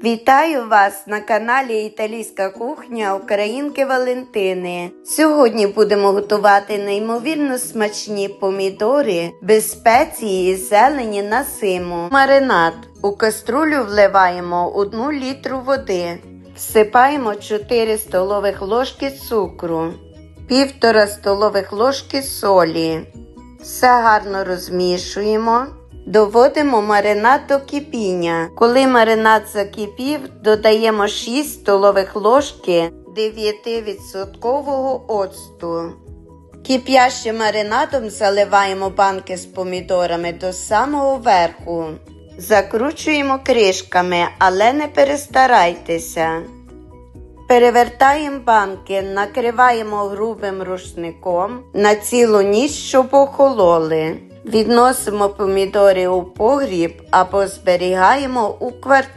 Вітаю вас на каналі Італійська кухня Українки Валентини. Сьогодні будемо готувати неймовірно смачні помідори без спеції і зелені на симу. Маринад. У каструлю вливаємо 1 літру води. Всипаємо 4 столових ложки цукру, 1,5 столових ложки солі. Все гарно розмішуємо. Доводимо маринад до кипіння. Коли маринад закипів, додаємо 6 столових ложки 9% оцту. Кип'ящим маринадом заливаємо банки з помідорами до самого верху. Закручуємо кришками, але не перестарайтеся. Перевертаємо банки, накриваємо грубим рушником на цілу ніч, щоб охололи. Відносимо помідори у погріб або зберігаємо у квартирі.